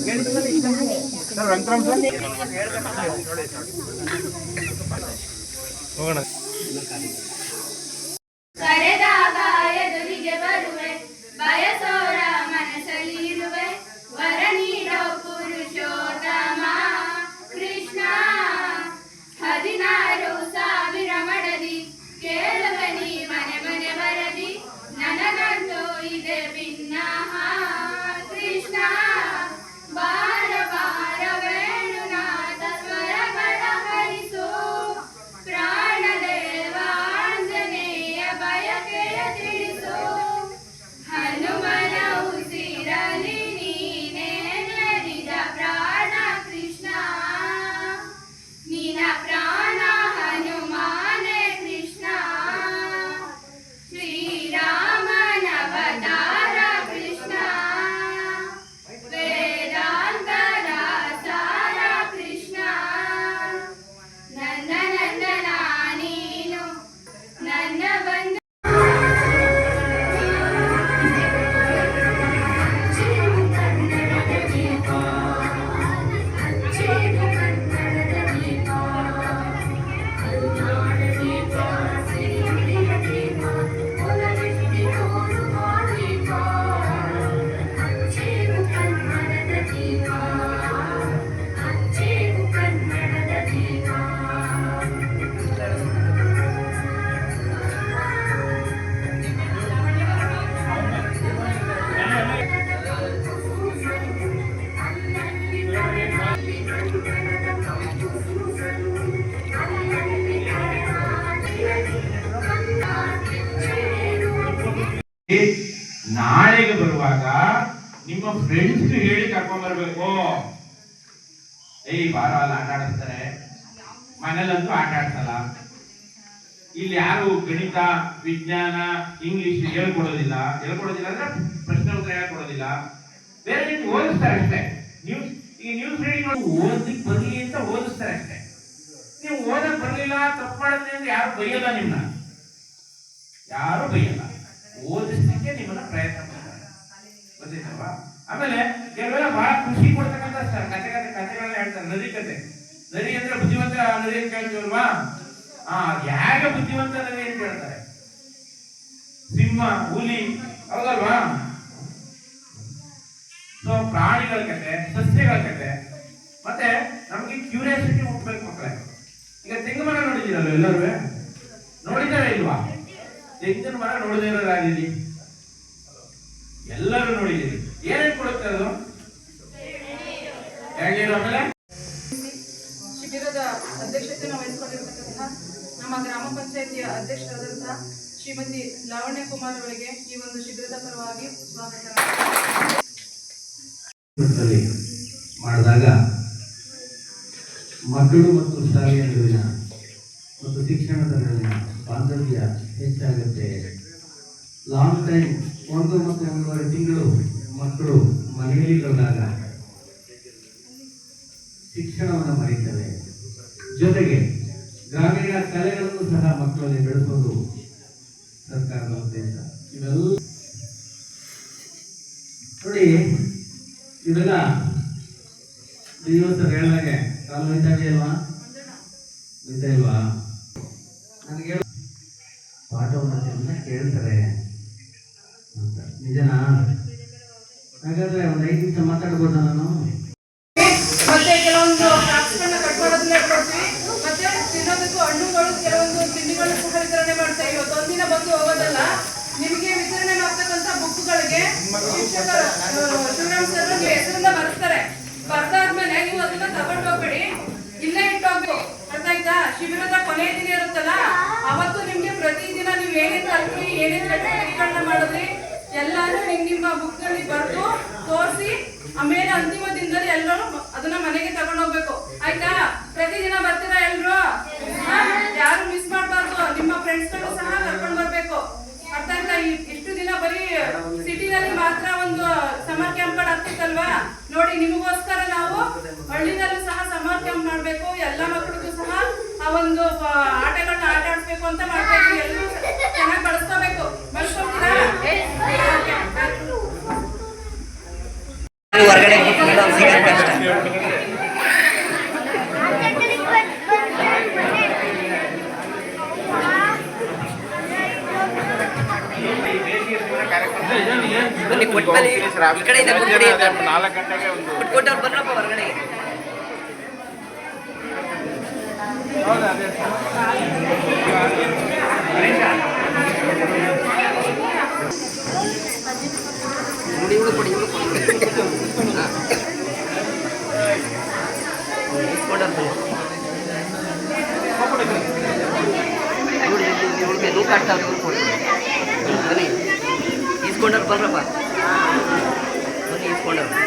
ಕರೆದಾಗ ನಾಳೆಗೆ ಬರುವಾಗ ನಿಮ್ಮ ಫ್ರೆಂಡ್ಸ್ ಹೇಳಿ ಕರ್ಕೊಂಡ್ ಬರ್ಬೇಕು. ಏಯ್ ಬಾರ ಅಲ್ಲಿ ಆಟ ಆಡಿಸ್ತಾರೆ. ಮನೇಲಂತೂ ಆಟ ಆಡ್ಸಲ್ಲ. ಇಲ್ಲಿ ಯಾರು ಗಣಿತ, ವಿಜ್ಞಾನ, ಇಂಗ್ಲಿಷ್ ಹೇಳ್ಕೊಡೋದಿಲ್ಲ. ಹೇಳ್ಕೊಡೋದಿಲ್ಲ ಅಂದ್ರೆ ಪ್ರಶ್ನೆ ಉತ್ತರ ಹೇಳ್ಕೊಡೋದಿಲ್ಲ. ಬೇರೆ ನಿಮ್ಗೆ ಓದಿಸ್ತಾರೆ ಅಷ್ಟೇ. ನ್ಯೂಸ್ ಈ ನ್ಯೂಸ್ ರೀಡಿಂಗ್ ಓದ್ಲಿಕ್ಕೆ ಬರ್ಲಿ ಅಂತ ಓದಿಸ್ತಾರೆ ಅಷ್ಟೇ. ನೀವು ಓದಕ್ ಬರ್ಲಿಲ್ಲ, ತಪ್ಪು ಅಂದ್ರೆ ಯಾರು ಬೈಯಲ್ಲ ನಿಮ್ಮನ್ನ ಯಾರು ಬೈಯಲ್ಲ? ಓದಿಸ್ಲಿಕ್ಕೆ ನಿಮ್ಮನ್ನ ಪ್ರಯತ್ನ ಮಾಡ್ತಾರೆ. ಆಮೇಲೆ ಕೆಲವೆಲ್ಲ ಬಹಳ ಖುಷಿ ಕೊಡ್ತಕ್ಕಂಥ ಕತೆ ಕತೆ ಕತೆಗಳನ್ನ ಹೇಳ್ತಾರೆ. ನದಿ ಕತೆ ನದಿ ಅಂದ್ರೆ ಬುದ್ಧಿವಂತ ನದಿ ಅಂತ ಹೇಳ್ತೀವಲ್ವಾ? ಆ ಯಾಕೆ ಬುದ್ಧಿವಂತ ನದಿ ಅಂತ ಹೇಳ್ತಾರೆ? ಸಿಂಹ, ಹುಲಿ, ಹೌದಲ್ವಾ? ಸೊ ಪ್ರಾಣಿಗಳ ಕತೆ ಸಸ್ಯಗಳ ಕತೆ ಮತ್ತೆ ನಮಗೆ ಕ್ಯೂರಿಯಾಸಿಟಿ ಹುಟ್ಟಬೇಕು ಮಕ್ಕಳೇ. ಈಗ ತೆಂಗು ಮರ ನೋಡಿದ್ದೀರಲ್ಲ ಎಲ್ಲರೂ? ನೋಡಿದ್ದಾರೆ ಇಲ್ವಾ? ತೆಂಗಿನ ಮರ ನೋಡದೇ ಇರೋರಾಗಿಲ್ಲಿ? ಎಲ್ಲರೂ ನೋಡಿದ್ದೀರಿ. ಏನೇನು ಕೊಡುತ್ತೆ ಅದು? ಹೇಳಿರೋ ಆಮೇಲೆ? ಶಿಬಿರದ ಅಧ್ಯಕ್ಷತೆಯನ್ನು ವಹಿಸಿಕೊಂಡಿರತಕ್ಕಂತಹ ನಮ್ಮ ಗ್ರಾಮ ಪಂಚಾಯತಿಯ ಅಧ್ಯಕ್ಷರಾದಂತಹ ಶ್ರೀಮತಿ ಲಾವಣ್ಯ ಕುಮಾರ್ ಅವರಿಗೆ ಈ ಒಂದು ಶಿಬಿರದ ಪರವಾಗಿ ಸ್ವಾಗತ. ಮಾಡಿದಾಗ ಮಕ್ಕಳು ಮತ್ತು ಶಾಲೆಯ ನಡುವಿನ ಮತ್ತು ಶಿಕ್ಷಣದ ನಡುವಿನ ಬಾಂಧವ್ಯ ಹೆಚ್ಚಾಗುತ್ತೆ. ಲಾಂಗ್ ಟೈಮ್ ಒಂದು ಮತ್ತು ಒಂದೂವರೆ ತಿಂಗಳು ಮಕ್ಕಳು ಮನೆಯಲ್ಲಿ ಬಂದಾಗ ಶಿಕ್ಷಣವನ್ನು ಮರೀತವೆ. ಜೊತೆಗೆ ಗ್ರಾಮೀಣ ಕಲೆಗಳನ್ನು ಸಹ ಮಕ್ಕಳಲ್ಲಿ ಬೆಳೆಸೋದು ಸರ್ಕಾರದ ಉದ್ದೇಶ. ಇವೆಲ್ಲ ನೋಡಿ ಇವೆಲ್ಲ ಇವತ್ತು ಹೇಳಿದಾಗೆ ಕಾಲು ಹೋಯ್ತಾ ಇದೆಯಲ್ವಾ? ನನಗೆ ಪಾಠವನ್ನು ಚೆನ್ನಾಗಿ ಕೇಳ್ತಾರೆ ಅಂತ. ನಿಜನಾ? ಹಾಗಾದ್ರೆ ಒಂದು ಐದು ನಿಮಿಷ ಮಾತಾಡ್ಬೋದಾ ನಾನು? ಮತ್ತೆ ಕೆಲವೊಂದು ಕ್ರಾಫ್ಟ್ಸ್ಗಳನ್ನ ಕಟ್ ಹೇಳ್ಕೊಡ್ತೀವಿ ಮತ್ತೆ ತಿನ್ನೋದಕ್ಕೂ ಹಣ್ಣುಗಳು, ಕೆಲವೊಂದು ತಿಂಡಿಗಳು ಸಹ ವಿತರಣೆ ಮಾಡ್ತೇವೆ ಇವತ್ತು ಒಂದಿನ ಬಂದು ಹೋಗೋದಲ್ಲ, ನಿಮಗೆ ವಿತರಣೆ ಮಾಡ್ತಕ್ಕಂಥ ಬುಕ್ಗಳಿಗೆ ಶಿಕ್ಷಕರು ಶಿವರಾಮ್ ಸರ್ ಹೆಸರನ್ನ ಬರ್ತಾರೆ ಬರ್ದಾದ್ಮೇಲೆ ನೀವು ಅದನ್ನ ತಗೊಂಡು ಹೋಗ್ಬೇಡಿ. ಇಲ್ಲೇ ಇಟ್ಟೋಗ್ಬೇಕು ಅರ್ಥ ಆಯ್ತಾ? ಶಿಬಿರದ ಏನೇನ್ ಅಲ್ಲಿ ಏನೇನು ಚಟುವಟಿಕೆಗಳನ್ನ ಮಾಡಿದ್ರಿ. ಎಲ್ಲಾನು ನಿಮ್ಮ ನಿಮ್ಮ ಬನ್ನಿ. ಹೋಗ್ತೀನಿ ಸರ್ ಈ ಕಡೆಯಿಂದ ಆಮೇಲೆ ಕೊಟ್ಬಿಡಿ. ಅದೇ ನಾಲ್ಕು ಗಂಟೆಗೆ ಒಂದು ಬಿಟ್ಕೊಟ್ಟವ್ರು ಬರ್ರಪ್ಪ ಹೊರಗಡೆ ಹೌದಾ ಅದೇ ಸರ್. ನೋಡಿ ಇವಳು ಕೊಡಿ ಇವಳು ಕೊಡಿ ಹಾಂ ಇಸ್ಕೊಂಡವ್ರು ಬನ್ನಿ ನೋಡಿ ಇಲ್ಲಿ ಇವಳಿಗೆ ನೂಕು ಕಾಡ್ತಾವ್ರೆ ಇವ್ರು ಕೊಡಿ ಬನ್ನಿ ಇಸ್ಕೊಂಡವ್ರು ಬರ್ರಪ್ಪ ಬನ್ನಿ ಇಸ್ಕೊಂಡವ್ರು